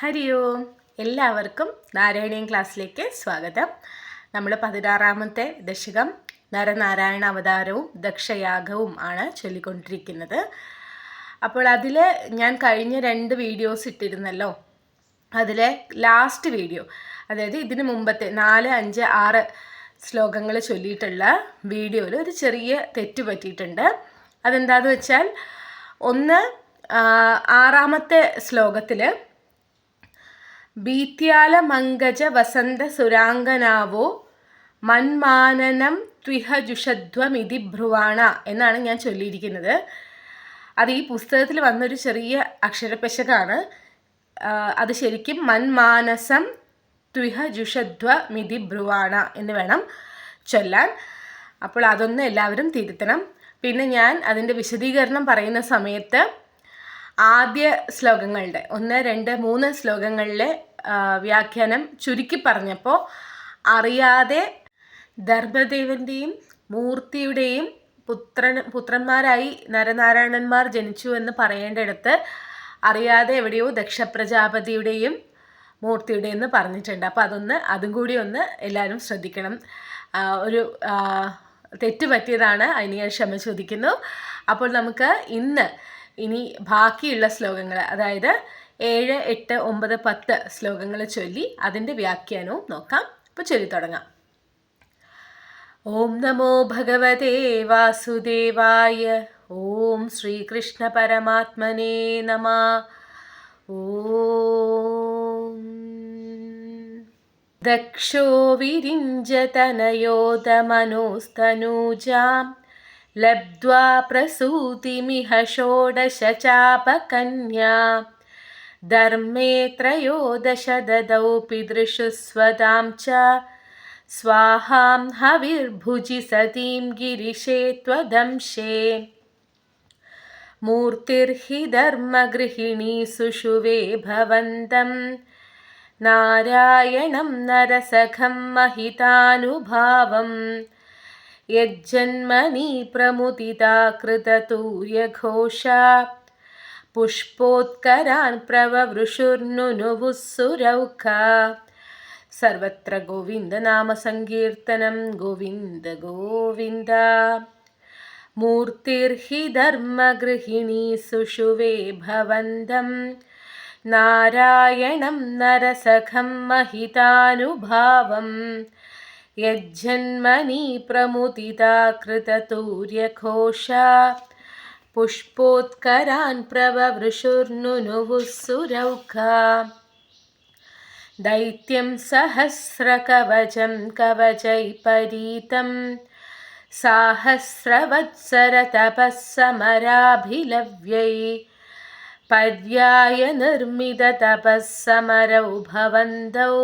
ഹരി ഓം. എല്ലാവർക്കും നാരായണീയം ക്ലാസ്സിലേക്ക് സ്വാഗതം. നമ്മൾ പതിനാറാമത്തെ ദശകം നരനാരായണ അവതാരവും ദക്ഷയാഗവും ആണ് ചൊല്ലിക്കൊണ്ടിരിക്കുന്നത്. അപ്പോൾ അതിൽ ഞാൻ കഴിഞ്ഞ രണ്ട് വീഡിയോസ് ഇട്ടിരുന്നല്ലോ. അതിലെ ലാസ്റ്റ് വീഡിയോ അതായത് ഇതിന് മുമ്പത്തെ നാല് അഞ്ച് ആറ് ശ്ലോകങ്ങൾ ചൊല്ലിയിട്ടുള്ള വീഡിയോയിൽ ഒരു ചെറിയ തെറ്റ് പറ്റിയിട്ടുണ്ട്. അതെന്താന്ന് വെച്ചാൽ ഒന്ന് ആറാമത്തെ ശ്ലോകത്തിൽ ഭീത്യാല മങ്കജ വസന്ത സുരാംഗനാവോ മന്മാനനം ത്വിഹജുഷധ്വമിതി ഭ്രുവാണ എന്നാണ് ഞാൻ ചൊല്ലിയിരിക്കുന്നത്. അത് ഈ പുസ്തകത്തിൽ വന്നൊരു ചെറിയ അക്ഷരപ്പശകാണ് അത് ശരിക്കും മന്മാനസം ത്വിഹജുഷധ്വമിതി ഭ്രുവാണ എന്ന് വേണം ചൊല്ലാൻ. അപ്പോൾ അതൊന്ന് എല്ലാവരും തിരുത്തണം. പിന്നെ ഞാൻ അതിന്റെ വിശദീകരണം പറയുന്ന സമയത്ത് ആദ്യ ശ്ലോകങ്ങളുടെ ഒന്ന് രണ്ട് മൂന്ന് ശ്ലോകങ്ങളിലെ വ്യാഖ്യാനം ചുരുക്കി പറഞ്ഞപ്പോൾ അറിയാതെ ധർമ്മദേവന്റെയും മൂർത്തിയുടെയും പുത്രൻ പുത്രന്മാരായി നരനാരായണന്മാർ ജനിച്ചു എന്ന് പറയേണ്ടിടത്ത് അറിയാതെ എവിടെയോ ദക്ഷപ്രജാപതിയുടെയും മൂർത്തിയുടെയും എന്ന് പറഞ്ഞിട്ടുണ്ട്. അപ്പോൾ അതൊന്ന് അതും കൂടി ഒന്ന് എല്ലാവരും ശ്രദ്ധിക്കണം. ഒരു തെറ്റ് പറ്റിയതാണ് അതിന് ഞാൻ ക്ഷമ ചോദിക്കുന്നു. അപ്പോൾ നമുക്ക് ഇന്ന് ഇനി ബാക്കിയുള്ള ശ്ലോകങ്ങൾ അതായത് ഏഴ് എട്ട് ഒമ്പത് പത്ത് ശ്ലോകങ്ങൾ ചൊല്ലി അതിൻ്റെ വ്യാഖ്യാനവും നോക്കാം അപ്പോൾ ചൊല്ലി തുടങ്ങാം ഓം നമോ ഭഗവതേ വാസുദേവായ ഓം ശ്രീകൃഷ്ണ പരമാത്മനേ നമ ഓം ദക്ഷോ വിരിഞ്ചതനയോദമനോസ്തനൂജാം ലബ്ധ്വാ പ്രസൂതിമിഹ षोडशचापकन्या धर्मे त्रयोदश ददौ पितृषु स्वदां च। स्वाहां हविर्भुजि सतीं गिरिशे त्वदंशे। मूर्तिर्हि धर्मगृहिणी सुषुवे भवन्तं। नारायणं नरसखं महितानुभावम् यज्जन्मनि प्रमुदिता कृततूर्यघोषा पुष्पोत्करान् प्रववृषुर्नुनुवुः सुरौखा सर्वत्र गोविन्दनामसङ्कीर्तनं गोविन्द गोविन्द। मूर्तिर्हि धर्मगृहिणी सुषुवे भवन्तं नारायणं नरसखं महितानुभावम्। यज्जन्मनि प्रमुदिता कृततूर्यघोषा पुष्पोत्करान् प्रववृषुर्नुनुवुः सुरौखा दैत्यं सहस्रकवचं कवचैपरीतं साहस्रवत्सरतपः समराभिलव्यै पर्याय निर्मिततपः समरौ भवन्तौ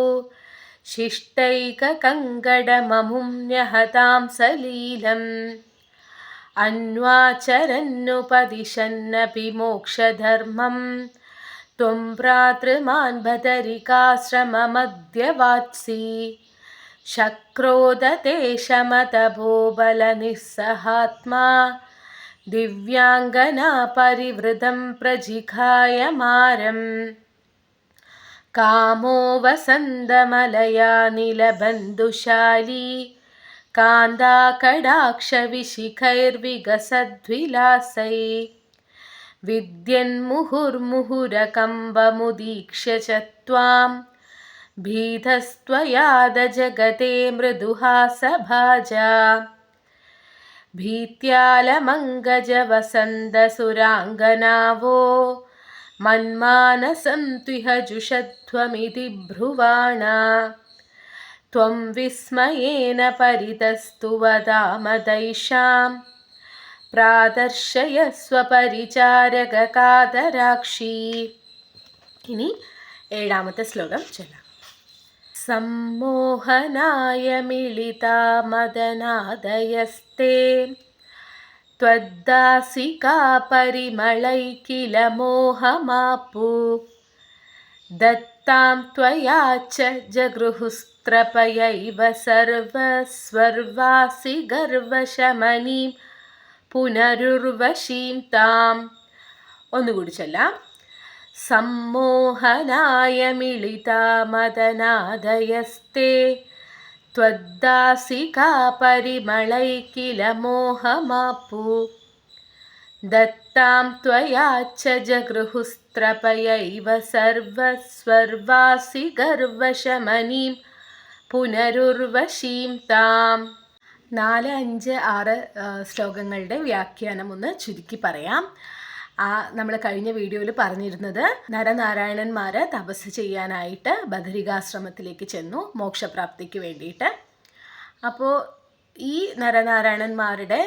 शिष्टैककङ्गडममुं न्यहतां सलीलम् अन्वाचरन्नुपदिशन्नपि मोक्षधर्मं त्वं भ्रातृमान् बदरिकाश्रममध्यवात्सि शक्रोदते शमतभोबलनिस्सहात्मा दिव्याङ्गना परिवृतं प्रजिघायमारम् कामो वसन्दमलया निलबन्धुशाली कान्दाकडाक्षविशिखैर्विगसद्विलासै। विद्यन्मुहुर्मुहुरकम्बमुदीक्ष्य च त्वां। भीतस्त्वयाद जगते मृदुहासभाजा। भीत्यालमङ्गजवसन्दसुराङ्गनावो मन्मानसं त्विह जुषध्वमिति ब्रुवाणा त्वं विस्मयेन परितस्तु वदामदैषां പ്രാദർശയ സ്വപരിചാരകാതരാക്ഷി ഇനി ഏഴാമത്തെ ശ്ലോകം ചൊല്ലാം സമ്മോഹനായ മിളിതാ മദനാദയസ്തേ त्वद्दासिका परिमलै किल मोहमापु दत्तां त्वया च जगृहुस्त्रपयैव सर्वस्वर्वासि गर्वशमनीं പുനരുർവശീം താം ഒന്നുകൂടി ചൊല്ലാം सम्मोहनाय मिलितामदनादयस्ते त्वद्दासिका परिमलै किल मोहमापु दत्तां त्वया च जगृहुस्त्रपयैव सर्वस्वर्वासि गर्वशमनीं പുനരുർവശീം താം. നാല് അഞ്ച് ആറ് ശ്ലോകങ്ങളുടെ വ്യാഖ്യാനം ഒന്ന് ചുരുക്കി പറയാം. ആ നമ്മൾ കഴിഞ്ഞ വീഡിയോയിൽ പറഞ്ഞിരുന്നത് നരനാരായണന്മാർ തപസ് ചെയ്യാനായിട്ട് ബദരികാശ്രമത്തിലേക്ക് ചെന്നു മോക്ഷപ്രാപ്തിക്ക് വേണ്ടിയിട്ട്. അപ്പോൾ ഈ നരനാരായണന്മാരുടെ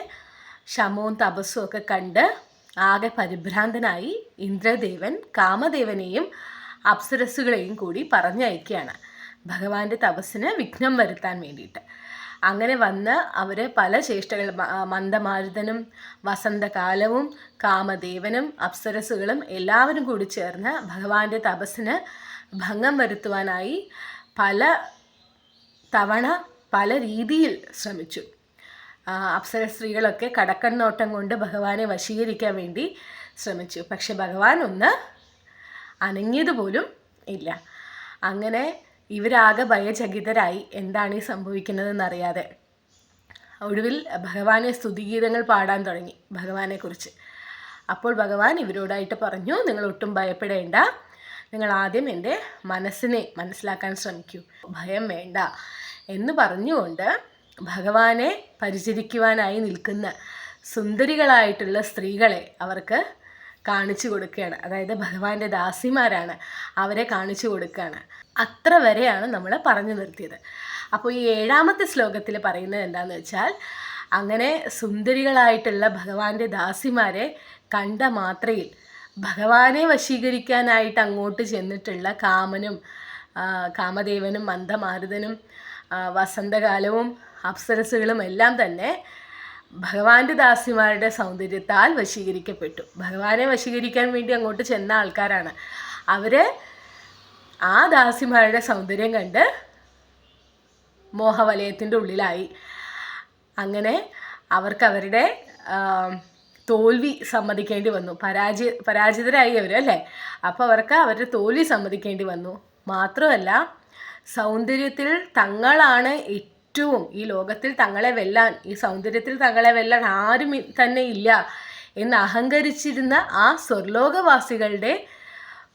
ശമവും തപസ്സും ഒക്കെ കണ്ട് ആകെ പരിഭ്രാന്തനായി ഇന്ദ്രദേവൻ കാമദേവനെയും അപ്സരസ്സുകളെയും കൂടി പറഞ്ഞയക്കുകയാണ്. ഭഗവാന്റെ തപസ്സിന് വിഘ്നം വരുത്താൻ വേണ്ടിയിട്ട്. അങ്ങനെ വന്ന് അവർ പല ചേഷ്ടകൾ മന്ദമാരുതനും വസന്തകാലവും കാമദേവനും അപ്സരസുകളും എല്ലാവരും കൂടി ചേർന്ന് ഭഗവാന്റെ തപസ്സിന് ഭംഗം വരുത്തുവാനായി പല തവണ പല രീതിയിൽ ശ്രമിച്ചു. അപ്സര സ്ത്രീകളൊക്കെ കടക്കണ്ണോട്ടം കൊണ്ട് ഭഗവാനെ വശീകരിക്കാൻ വേണ്ടി ശ്രമിച്ചു. പക്ഷെ ഭഗവാൻ ഒന്ന് അനങ്ങിയതുപോലും ഇല്ല. അങ്ങനെ ഇവരാകെ ഭയചകിതരായി എന്താണ് ഈ സംഭവിക്കുന്നതെന്നറിയാതെ. ഒടുവിൽ ഭഗവാനെ സ്തുതിഗീതങ്ങൾ പാടാൻ തുടങ്ങി ഭഗവാനെക്കുറിച്ച്. അപ്പോൾ ഭഗവാൻ ഇവരോടായിട്ട് പറഞ്ഞു നിങ്ങൾ ഒട്ടും ഭയപ്പെടേണ്ട. നിങ്ങൾ ആദ്യം എന്റെ മനസ്സിനെ മനസ്സിലാക്കാൻ ശ്രമിക്കൂ. ഭയം വേണ്ട. എന്ന് പറഞ്ഞുകൊണ്ട് ഭഗവാനെ പരിചരിക്കുവാനായി നിൽക്കുന്ന സുന്ദരികളായിട്ടുള്ള സ്ത്രീകളെ അവർക്ക് കാണിച്ചു കൊടുക്കുകയാണ്. അതായത് ഭഗവാന്റെ ദാസിമാരാണ് അവരെ കാണിച്ചു കൊടുക്കുകയാണ്. അത്ര വരെയാണ് നമ്മൾ പറഞ്ഞു നിർത്തിയത്. അപ്പോൾ ഈ ഏഴാമത്തെ ശ്ലോകത്തിൽ പറയുന്നത് എന്താണെന്ന് വെച്ചാൽ അങ്ങനെ സുന്ദരികളായിട്ടുള്ള ഭഗവാന്റെ ദാസിമാരെ കണ്ട മാത്രയിൽ ഭഗവാനെ വശീകരിക്കാനായിട്ട് അങ്ങോട്ട് ചെന്നിട്ടുള്ള കാമനും കാമദേവനും മന്ദമാരുതനും വസന്തകാലവും അപ്സരസുകളും എല്ലാം തന്നെ ഭഗവാന്റെ ദാസിമാരുടെ സൗന്ദര്യത്താൽ വശീകരിക്കപ്പെട്ടു. ഭഗവാനെ വശീകരിക്കാൻ വേണ്ടി അങ്ങോട്ട് ചെന്ന ആൾക്കാരാണ്. അവർ ആ ദാസിമാരുടെ സൗന്ദര്യം കണ്ട് മോഹവലയത്തിന്റെ ഉള്ളിലായി. അങ്ങനെ അവർക്ക് അവരുടെ തോൽവി സമ്മതിക്കേണ്ടി വന്നു. പരാജയ പരാജിതരായി അവർ അല്ലേ? അപ്പോൾ അവർക്ക് അവരുടെ തോൽവി സമ്മതിക്കേണ്ടി വന്നു. മാത്രമല്ല സൗന്ദര്യത്തിൽ തങ്ങളാണ് ഏറ്റവും ഈ ലോകത്തിൽ തങ്ങളെ വെല്ലാൻ ഈ സൗന്ദര്യത്തിൽ തങ്ങളെ വെല്ലാൻ ആരും തന്നെ ഇല്ല എന്ന് അഹങ്കരിച്ചിരുന്ന ആ സ്വർലോകവാസികളുടെ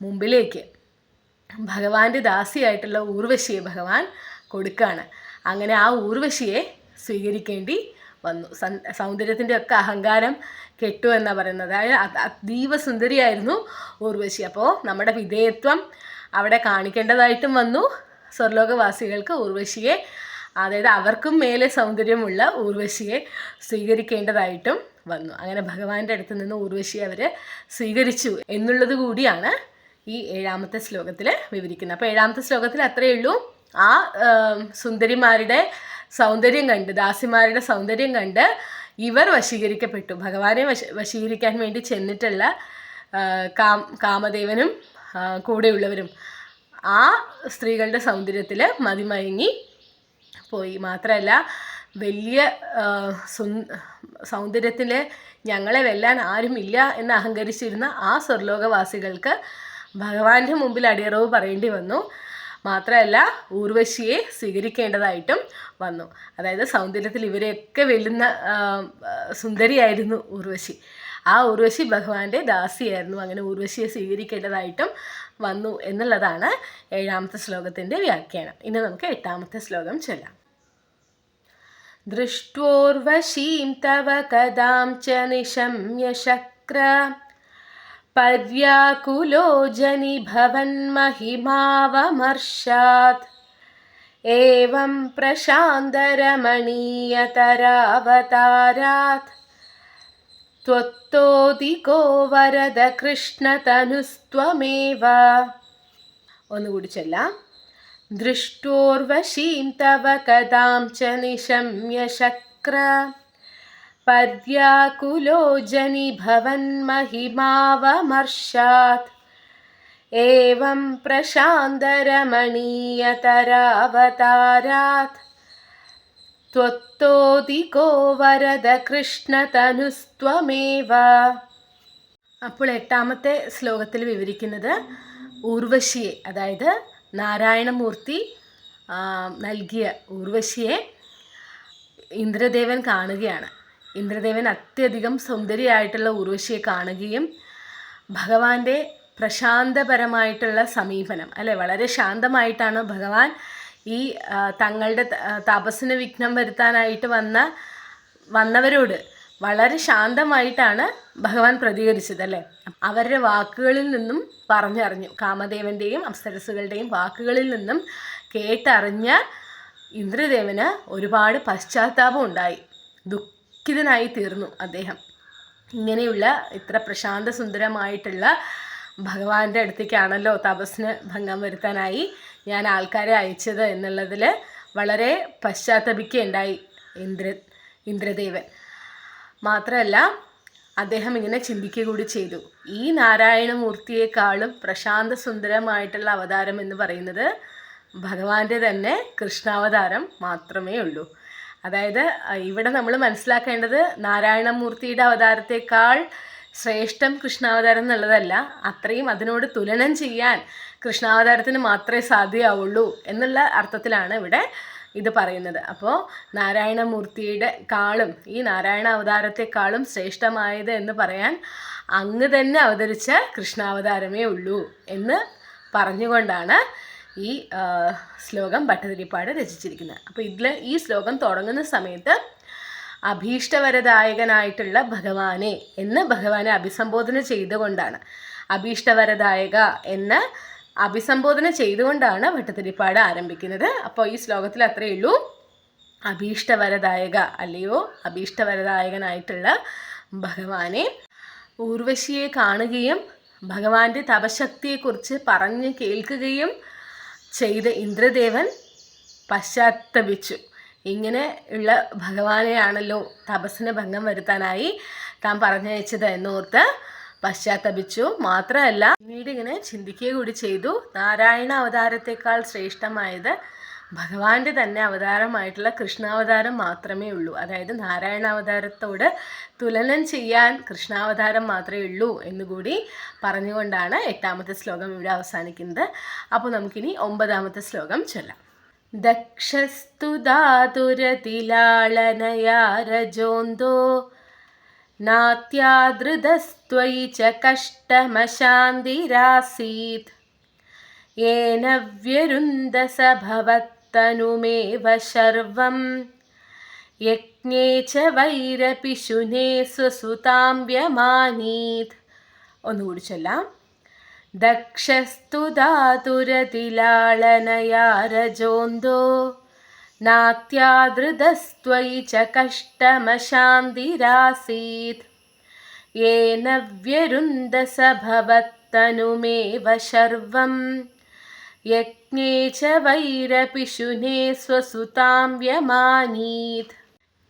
മുമ്പിലേക്ക് ഭഗവാന്റെ ദാസിയായിട്ടുള്ള ഊർവശിയെ ഭഗവാൻ കൊടുക്കുകയാണ് അങ്ങനെ ആ ഊർവശിയെ സ്വീകരിക്കേണ്ടി വന്നു. സൗന്ദര്യത്തിന്റെ ഒക്കെ അഹങ്കാരം കെട്ടു എന്നാണ് പറയുന്നത്. അതായത് അതീവ സുന്ദരിയായിരുന്നു ഊർവശി. അപ്പോൾ നമ്മുടെ വിധേയത്വം അവിടെ കാണിക്കേണ്ടതായിട്ടും വന്നു. സ്വർലോകവാസികൾക്ക് ഊർവശിയെ അതായത് അവർക്കും മേലെ സൗന്ദര്യമുള്ള ഊർവശിയെ സ്വീകരിക്കേണ്ടതായിട്ടും വന്നു. അങ്ങനെ ഭഗവാന്റെ അടുത്ത് നിന്ന് ഊർവശിയെ അവർ സ്വീകരിച്ചു എന്നുള്ളത് കൂടിയാണ് ഈ ഏഴാമത്തെ ശ്ലോകത്തിൽ വിവരിക്കുന്നത്. അപ്പോൾ ഏഴാമത്തെ ശ്ലോകത്തിൽ അത്രയേ ഉള്ളൂ. ആ സുന്ദരിമാരുടെ സൗന്ദര്യം കണ്ട് ദാസിമാരുടെ സൗന്ദര്യം കണ്ട് ഇവർ വശീകരിക്കപ്പെട്ടു. ഭഗവാനെ വശ വശീകരിക്കാൻ വേണ്ടി ചെന്നിട്ടുള്ള കാമദേവനും കൂടെയുള്ളവരും ആ സ്ത്രീകളുടെ സൗന്ദര്യത്തിൽ മതിമയങ്ങി പോയി. മാത്രമല്ല വലിയ സൗന്ദര്യത്തിൽ ഞങ്ങളെ വെല്ലാൻ ആരും ഇല്ല എന്ന് അഹങ്കരിച്ചിരുന്ന ആ സ്വർലോകവാസികൾക്ക് ഭഗവാന്റെ മുമ്പിൽ അടിയറവ് പറയേണ്ടി വന്നു. മാത്രമല്ല ഊർവശിയെ സ്വീകരിക്കേണ്ടതായിട്ടും വന്നു. അതായത് സൗന്ദര്യത്തിൽ ഇവരെയൊക്കെ വെല്ലുന്ന സുന്ദരിയായിരുന്നു ഊർവശി. ആ ഊർവശി ഭഗവാന്റെ ദാസിയായിരുന്നു. അങ്ങനെ ഊർവശിയെ സ്വീകരിക്കേണ്ടതായിട്ടും വന്നു എന്നുള്ളതാണ് ഏഴാമത്തെ ശ്ലോകത്തിന്റെ വ്യാഖ്യാനം. ഇനി നമുക്ക് എട്ടാമത്തെ ശ്ലോകം ചൊല്ലാം. ദൃഷ്ടോർവശീം തവ കഥാം ച നിശമ്യ ശക്ര पर्याकुलो जनिभवन्महिमावमर्शात् एवं प्रशान्तरमणीयतरावतारात् त्वत्तोदिको वरदकृष्णतनुस्त्वमेव ഒന്നുകൂടി ചൊല്ലാം ദൃഷ്ടോർവശീം തവ കഥാം ച നിശമ്യ ശക്ര पर्याकुलो जनिभवन्महिमावमर्शात् एवं प्रशान्तरमणीयतरावतारात् त्वत्तोदिको वरदकृष्णतनुस्त्वमेव അപ്പോൾ എട്ടാമത്തെ ശ്ലോകത്തിൽ വിവരിക്കുന്നത് ഊർവശിയെ അതായത് നാരായണമൂർത്തി നൽകിയ ഊർവശിയെ ഇന്ദ്രദേവൻ കാണുകയാണ്. ഇന്ദ്രദേവൻ അത്യധികം സുന്ദരിയായിട്ടുള്ള ഊർവശിയെ കാണുകയും ഭഗവാന്റെ പ്രശാന്തപരമായിട്ടുള്ള സമീപനം അല്ലെ വളരെ ശാന്തമായിട്ടാണ് ഭഗവാൻ ഈ തങ്ങളുടെ തപസ്സിന് വിഘ്നം വരുത്താനായിട്ട് വന്ന വന്നവരോട് വളരെ ശാന്തമായിട്ടാണ് ഭഗവാൻ പ്രതികരിച്ചത് അല്ലേ? അവരുടെ വാക്കുകളിൽ നിന്നും പറഞ്ഞറിഞ്ഞു. കാമദേവന്റെയും അപ്സരസുകളുടെയും വാക്കുകളിൽ നിന്നും കേട്ടറിഞ്ഞ ഇന്ദ്രദേവന് ഒരുപാട് പശ്ചാത്താപം ഉണ്ടായി. ദുഃഖിതനായി തീർന്നു അദ്ദേഹം. ഇങ്ങനെയുള്ള ഇത്ര പ്രശാന്ത സുന്ദരമായിട്ടുള്ള ഭഗവാന്റെ അടുത്തേക്കാണല്ലോ തപസ്സിന് ഭംഗം വരുത്താനായി ഞാൻ ആൾക്കാരെ അയച്ചത് എന്നുള്ളതിൽ വളരെ പശ്ചാത്തപിക്കുകയുണ്ടായി ഇന്ദ്ര ഇന്ദ്രദേവൻ. മാത്രമല്ല അദ്ദേഹം ഇങ്ങനെ ചിന്തിക്കുക കൂടി ചെയ്തു. ഈ നാരായണമൂർത്തിയെക്കാളും പ്രശാന്ത സുന്ദരമായിട്ടുള്ള അവതാരം എന്ന് പറയുന്നത് ഭഗവാന്റെ തന്നെ കൃഷ്ണാവതാരം മാത്രമേ ഉള്ളൂ. അതായത് ഇവിടെ നമ്മൾ മനസ്സിലാക്കേണ്ടത് നാരായണമൂർത്തിയുടെ അവതാരത്തെക്കാൾ ശ്രേഷ്ഠം കൃഷ്ണാവതാരം എന്നുള്ളതല്ല അത്രയും അതിനോട് തുലനം ചെയ്യാൻ കൃഷ്ണാവതാരത്തിന് മാത്രമേ സാധ്യമാവുള്ളൂ എന്നുള്ള അർത്ഥത്തിലാണ് ഇവിടെ ഇത് പറയുന്നത്. അപ്പോൾ നാരായണമൂർത്തിയുടെ കാളും ഈ നാരായണ അവതാരത്തെക്കാളും ശ്രേഷ്ഠമായത് എന്ന് പറയാൻ അങ്ങ് തന്നെ അവതരിച്ച കൃഷ്ണാവതാരമേ ഉള്ളൂ എന്ന് പറഞ്ഞുകൊണ്ടാണ് ഈ ശ്ലോകം ഭട്ടതിരിപ്പാട് രചിച്ചിരിക്കുന്നത്. അപ്പോൾ ഇതിൽ ഈ ശ്ലോകം തുടങ്ങുന്ന സമയത്ത് അഭീഷ്ടവരദായകനായിട്ടുള്ള ഭഗവാനെ എന്ന് ഭഗവാനെ അഭിസംബോധന ചെയ്തുകൊണ്ടാണ്. അഭീഷ്ടവരദായക എന്ന് അഭിസംബോധന ചെയ്തുകൊണ്ടാണ് ഭട്ടതിരിപ്പാട് ആരംഭിക്കുന്നത്. അപ്പോൾ ഈ ശ്ലോകത്തിൽ അത്രയേ ഉള്ളൂ. അഭീഷ്ടവരദായക അല്ലയോ? അഭീഷ്ടവരദായകനായിട്ടുള്ള ഭഗവാനെ ഊർവശിയെ കാണുകയും ഭഗവാന്റെ തപശക്തിയെക്കുറിച്ച് പറഞ്ഞ് കേൾക്കുകയും ചെയ്ത ഇന്ദ്രദേവൻ പശ്ചാത്തപിച്ചു. ഇങ്ങനെ ഉള്ള ഭഗവാനെയാണല്ലോ തപസ്സിന് ഭംഗം വരുത്താനായി താൻ പറഞ്ഞയച്ചത് എന്നോർത്ത് പശ്ചാത്തപിച്ചു. മാത്രമല്ല പിന്നീട് ഇങ്ങനെ ചിന്തിക്കുക കൂടി ചെയ്തു. നാരായണ അവതാരത്തെക്കാൾ ശ്രേഷ്ഠമായത് ഭഗവാന്റെ തന്നെ അവതാരമായിട്ടുള്ള കൃഷ്ണാവതാരം മാത്രമേ ഉള്ളൂ. അതായത് നാരായണാവതാരത്തോട് തുലനം ചെയ്യാൻ കൃഷ്ണാവതാരം മാത്രമേ ഉള്ളൂ എന്നുകൂടി പറഞ്ഞുകൊണ്ടാണ് എട്ടാമത്തെ ശ്ലോകം ഇവിടെ അവസാനിക്കുന്നത്. അപ്പോൾ നമുക്കിനി ഒമ്പതാമത്തെ ശ്ലോകം ചൊല്ലാം. ദക്ഷസ്തു ധാതുരതിലാളനയാ രജോന്തോ नात्यादृतस्त्वयि च कष्टमशान्तिरासीत् येन व्यरुन्धस भवत्तनुमेव शर्वं यज्ञे च वैरपिशुने स्वसुतां व्यमानीत् ഒന്നുകൂടി ചൊല്ലാം ദക്ഷസ്തു ധാതുരതിലാളനയാ രജോന്തോ नात्यादृतस्त्वयि च कष्टमशान्तिरासीत् येन व्यरुन्धस भवत्तनुमेव शर्वं यज्ञे च वैरपिशुने स्वसुतां व्यमानीत्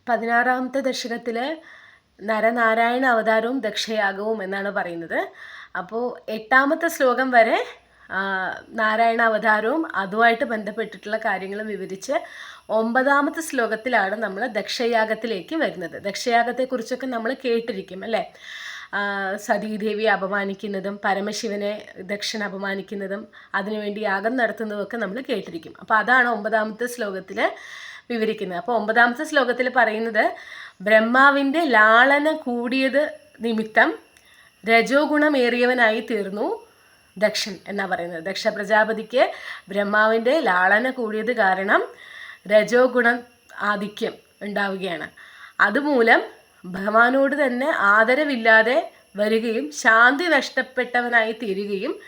പതിനാറാമത്തെ ദശകത്തിൽ നരനാരായണ അവതാരവും ദക്ഷയാഗവും എന്നാണ് പറയുന്നത് അപ്പോൾ എട്ടാമത്തെ ശ്ലോകം വരെ ആ, നാരായണ അവതാരവും അതുമായിട്ട് ബന്ധപ്പെട്ടിട്ടുള്ള കാര്യങ്ങളും വിവരിച്ച് ഒമ്പതാമത്തെ ശ്ലോകത്തിലാണ് നമ്മൾ ദക്ഷയാഗത്തിലേക്ക് വരുന്നത്. ദക്ഷയാഗത്തെക്കുറിച്ചൊക്കെ നമ്മൾ കേട്ടിരിക്കും അല്ലേ? സതീദേവിയെ അപമാനിക്കുന്നതും പരമശിവനെ ദക്ഷൻ അപമാനിക്കുന്നതും അതിനുവേണ്ടി യാഗം നടത്തുന്നതുമൊക്കെ നമ്മൾ കേട്ടിരിക്കും. അപ്പോൾ അതാണ് ഒമ്പതാമത്തെ ശ്ലോകത്തിൽ വിവരിക്കുന്നത്. അപ്പോൾ ഒമ്പതാമത്തെ ശ്ലോകത്തിൽ പറയുന്നത് ബ്രഹ്മാവിന്റെ ലാളന കൂടിയത് നിമിത്തം രജോ ഗുണമേറിയവനായി തീർന്നു. ദക്ഷൻ എന്നാ പറയുന്നത്. ദക്ഷ പ്രജാപതിക്ക് ബ്രഹ്മാവിന്റെ ലാളന കൂടിയത് കാരണം രജോ ഗുണം ആധിക്യം ഉണ്ടാവുകയാണ്. അതുമൂലം ഭഗവാനോട് തന്നെ ആദരവില്ലാതെ വരികയും ശാന്തി നഷ്ടപ്പെട്ടവനായി തീരുകയും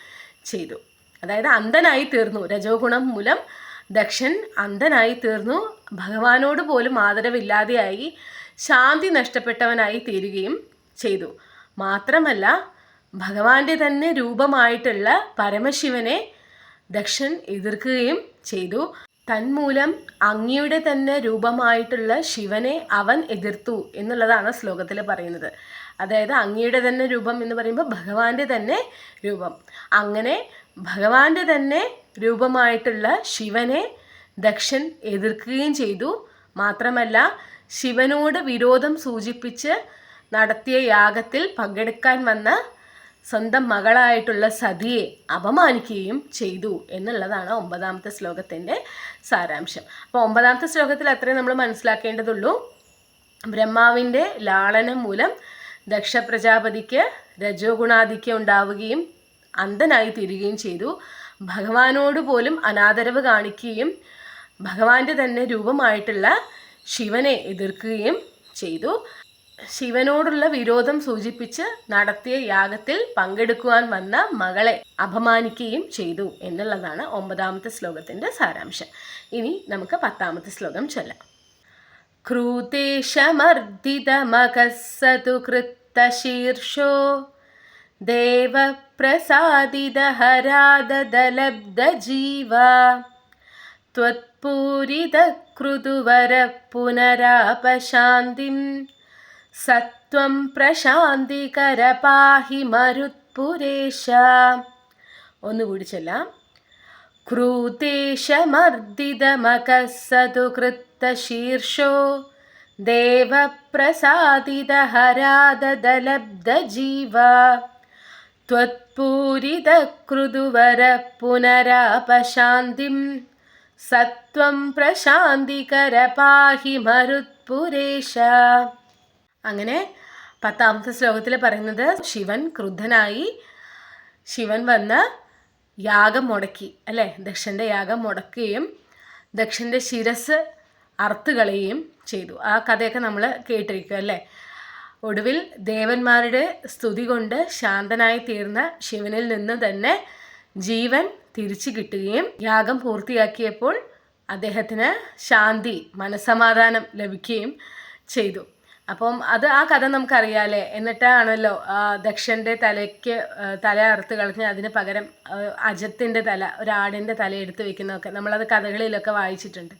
ചെയ്തു. അതായത് അന്ധനായി തീർന്നു. രജോ ഗുണം മൂലം ദക്ഷൻ അന്ധനായി തീർന്നു. ഭഗവാനോട് പോലും ആദരവില്ലാതെയായി ശാന്തി നഷ്ടപ്പെട്ടവനായി തീരുകയും ചെയ്തു. മാത്രമല്ല ഭഗവാന്റെ തന്നെ രൂപമായിട്ടുള്ള പരമശിവനെ ദക്ഷൻ എതിർക്കുകയും ചെയ്തു. തന്മൂലം അങ്ങിയുടെ തന്നെ രൂപമായിട്ടുള്ള ശിവനെ അവൻ എതിർത്തു എന്നുള്ളതാണ് ശ്ലോകത്തിൽ പറയുന്നത്. അതായത് അങ്ങിയുടെ തന്നെ രൂപം എന്ന് പറയുമ്പോൾ ഭഗവാന്റെ തന്നെ രൂപം. അങ്ങനെ ഭഗവാന്റെ തന്നെ രൂപമായിട്ടുള്ള ശിവനെ ദക്ഷൻ എതിർക്കുകയും ചെയ്തു. മാത്രമല്ല ശിവനോട് വിരോധം സൂചിപ്പിച്ച് നടത്തിയ യാഗത്തിൽ പങ്കെടുക്കാൻ വന്ന സ്വന്തം മകളായിട്ടുള്ള സതിയെ അപമാനിക്കുകയും ചെയ്തു എന്നുള്ളതാണ് ഒമ്പതാമത്തെ ശ്ലോകത്തിന്റെ സാരാംശം. അപ്പോൾ ഒമ്പതാമത്തെ ശ്ലോകത്തിൽ അത്രയും നമ്മൾ മനസ്സിലാക്കേണ്ടതുള്ളൂ. ബ്രഹ്മാവിന്റെ ലാളനം മൂലം ദക്ഷ പ്രജാപതിക്ക് രജോ ഗുണാധിക്യം ഉണ്ടാവുകയും അന്ധനായി തീരുകയും ചെയ്തു. ഭഗവാനോട് പോലും അനാദരവ് കാണിക്കുകയും ഭഗവാന്റെ തന്നെ രൂപമായിട്ടുള്ള ശിവനെ എതിർക്കുകയും ചെയ്തു. ശിവനോടുള്ള വിരോധം സൂചിപ്പിച്ച് നടത്തിയ യാഗത്തിൽ പങ്കെടുക്കുവാൻ വന്ന മകളെ അപമാനിക്കുകയും ചെയ്തു എന്നുള്ളതാണ് ഒമ്പതാമത്തെ ശ്ലോകത്തിൻ്റെ സാരാംശം ഇനി നമുക്ക് പത്താമത്തെ ശ്ലോകം ചൊല്ലാം ക്രൂതേശമർദ്ദിതമകസ്സതു കൃത്തശീർഷോ ദേവപ്രസാദിതഹരാദലബ്ധജീവ त्वत्पूरितकृतुवर पुनरापशान्तिं सत्वं प्रशान्तिकर पाहि मरुत्पुरेश ഒന്നുകൂടി ചൊല്ലാം ക്രൂതേശമർദ്ദിതമകസ്സതു കൃത്തശീർഷോ ദേവപ്രസാദിതഹരാദലബ്ധജീവ त्वत्पूरितकृदुवर पुनरापशान्तिं സത്വം പ്രശാന്തികര പാഹി മരുത്പുരേശ അങ്ങനെ പത്താമത്തെ ശ്ലോകത്തിൽ പറയുന്നത് ശിവൻ ക്രുദ്ധനായി ശിവൻ വന്ന് യാഗം മുടക്കി അല്ലേ? ദക്ഷന്റെ യാഗം മുടക്കുകയും ദക്ഷന്റെ ശിരസ് അറുത്തുകളയുകയും ചെയ്തു. ആ കഥയൊക്കെ നമ്മൾ കേട്ടിരിക്കും അല്ലേ? ഒടുവിൽ ദേവന്മാരുടെ സ്തുതി കൊണ്ട് ശാന്തനായി തീർന്ന ശിവനിൽ നിന്ന് തന്നെ ജീവൻ തിരിച്ചു കിട്ടുകയും യാഗം പൂർത്തിയാക്കിയപ്പോൾ അദ്ദേഹത്തിന് ശാന്തി മനസമാധാനം ലഭിക്കുകയും ചെയ്തു. അപ്പം അത് ആ കഥ നമുക്കറിയാലേ. എന്നിട്ടാണല്ലോ ദക്ഷന്റെ തലയ്ക്ക് തല അറുത്ത് കളഞ്ഞ് അതിന് പകരം അജത്തിന്റെ തല ഒരാടിന്റെ തല എടുത്ത് വെക്കുന്നതൊക്കെ നമ്മളത് കഥകളിലൊക്കെ വായിച്ചിട്ടുണ്ട്.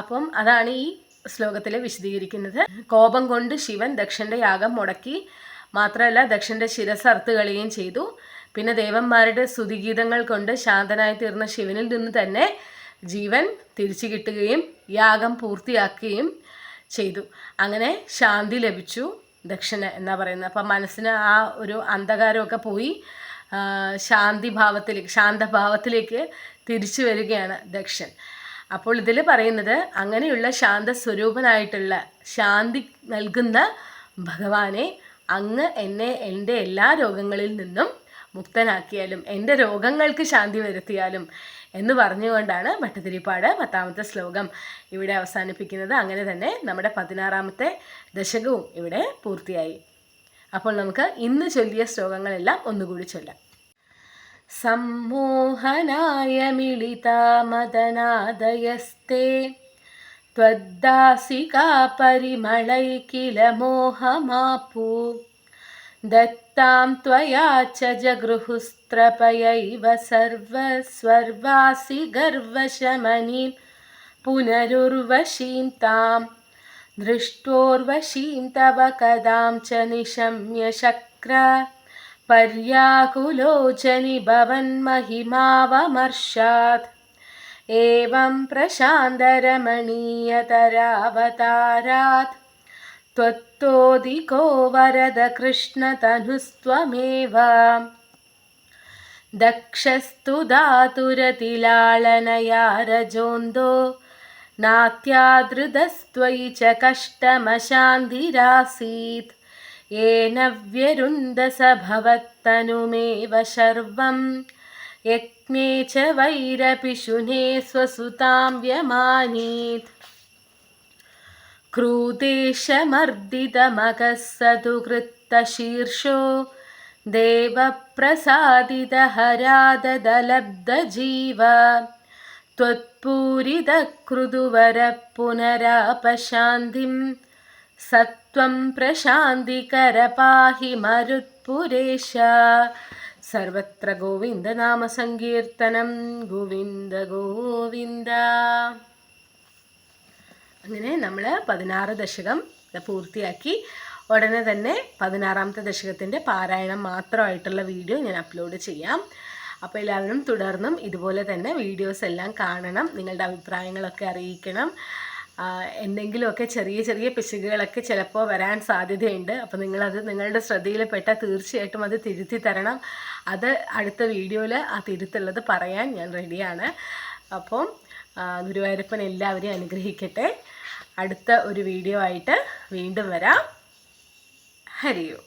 അപ്പം അതാണ് ഈ ശ്ലോകത്തിൽ വിശദീകരിക്കുന്നത്. കോപം കൊണ്ട് ശിവൻ ദക്ഷന്റെ യാഗം മുടക്കി. മാത്രമല്ല ദക്ഷന്റെ ശിരസ് അറുത്ത് കളയുകയും ചെയ്തു. പിന്നെ ദേവന്മാരുടെ സ്തുതിഗീതങ്ങൾ കൊണ്ട് ശാന്തനായി തീർന്ന ശിവനിൽ നിന്ന് തന്നെ ജീവൻ തിരിച്ചു കിട്ടുകയും യാഗം പൂർത്തിയാക്കുകയും ചെയ്തു. അങ്ങനെ ശാന്തി ലഭിച്ചു ദക്ഷിണ എന്നാ പറയുന്നത്. അപ്പം മനസ്സിന് ആ ഒരു അന്ധകാരമൊക്കെ പോയി ശാന്തി ഭാവത്തിലേക്ക് ശാന്തഭാവത്തിലേക്ക് തിരിച്ചു വരികയാണ് ദക്ഷൻ. അപ്പോൾ ഇതിൽ പറയുന്നത് അങ്ങനെയുള്ള ശാന്ത സ്വരൂപനായിട്ടുള്ള ശാന്തി നൽകുന്ന ഭഗവാനെ അങ്ങ് എന്നെ എന്റെ എല്ലാ രോഗങ്ങളിൽ നിന്നും മുക്തനാക്കിയാലും എൻ്റെ രോഗങ്ങൾക്ക് ശാന്തി വരുത്തിയാലും എന്ന് പറഞ്ഞുകൊണ്ടാണ് ഭട്ടതിരിപ്പാട് പത്താമത്തെ ശ്ലോകം ഇവിടെ അവസാനിപ്പിക്കുന്നത് അങ്ങനെ തന്നെ നമ്മുടെ പതിനാറാമത്തെ ദശകവും ഇവിടെ പൂർത്തിയായി അപ്പോൾ നമുക്ക് ഇന്ന് ചൊല്ലിയ ശ്ലോകങ്ങളെല്ലാം ഒന്നുകൂടി ചൊല്ലാം सम्मोहनाय मिलिता मदनादयस्ते त्वद्दासिका परिमलै किल मोहमापु दत्तां त्वया च जगृहुस्त्रपयैव सर्वस्वर्वासि गर्वशमनीं पुनरुर्वशीं तां दृष्टोर्वशीं तव कदां च निशम्य शक्र पर्याकुलोचनि भवन्महिमावमर्षात्। एवं प्रशान्तरमणीयतरावतारात् त्वत्तोदिको वरद कृष्णतनुस्त्वमेव। दक्षस्तु धातुरतिलाळनया रजोन्दो नात्यादृतस्त्वयि च कष्टमशान्तिरासीत्। येन व्यरुन्दस भवत्तनुमेव शर्वं यज्ञे च वैरपिशुने स्वसुतां व्यमानीत् क्रूदेशमर्दितमगस्सदुकृत्तशीर्षो देवप्रसादितहराददलब्धजीव त्वत्पूरितकृदुवरः पुनरापशान्तिं सत्त्वं प्रशान्तिकरपाहि मरुत्पुरेश सर्वत्र गोविन्दनामसङ्कीर्तनं गोविन्द गोविन्द അങ്ങനെ നമ്മൾ പതിനാറ് ദശകം പൂർത്തിയാക്കി ഉടനെ തന്നെ പതിനാറാമത്തെ ദശകത്തിന്റെ പാരായണം മാത്രമായിട്ടുള്ള വീഡിയോ ഞാൻ അപ്ലോഡ് ചെയ്യാം. അപ്പോൾ എല്ലാവരും തുടർന്നും ഇതുപോലെ തന്നെ വീഡിയോസ് എല്ലാം കാണണം നിങ്ങളുടെ അഭിപ്രായങ്ങളൊക്കെ അറിയിക്കണം. എന്തെങ്കിലുമൊക്കെ ചെറിയ ചെറിയ പിശകുകളൊക്കെ ചിലപ്പോൾ വരാൻ സാധ്യതയുണ്ട്. അപ്പോൾ നിങ്ങളത് നിങ്ങളുടെ ശ്രദ്ധയിൽപ്പെട്ട തീർച്ചയായിട്ടും അത് തിരുത്തി തരണം. അത് അടുത്ത വീഡിയോയിൽ ആ തിരുത്തുള്ളത് പറയാൻ ഞാൻ റെഡിയാണ് അപ്പം ഗുരുവായൂരപ്പൻ എല്ലാവരെയും അനുഗ്രഹിക്കട്ടെ. അടുത്ത ഒരു വീഡിയോ ആയിട്ട് വീണ്ടും വരാം. ഹരിയോ.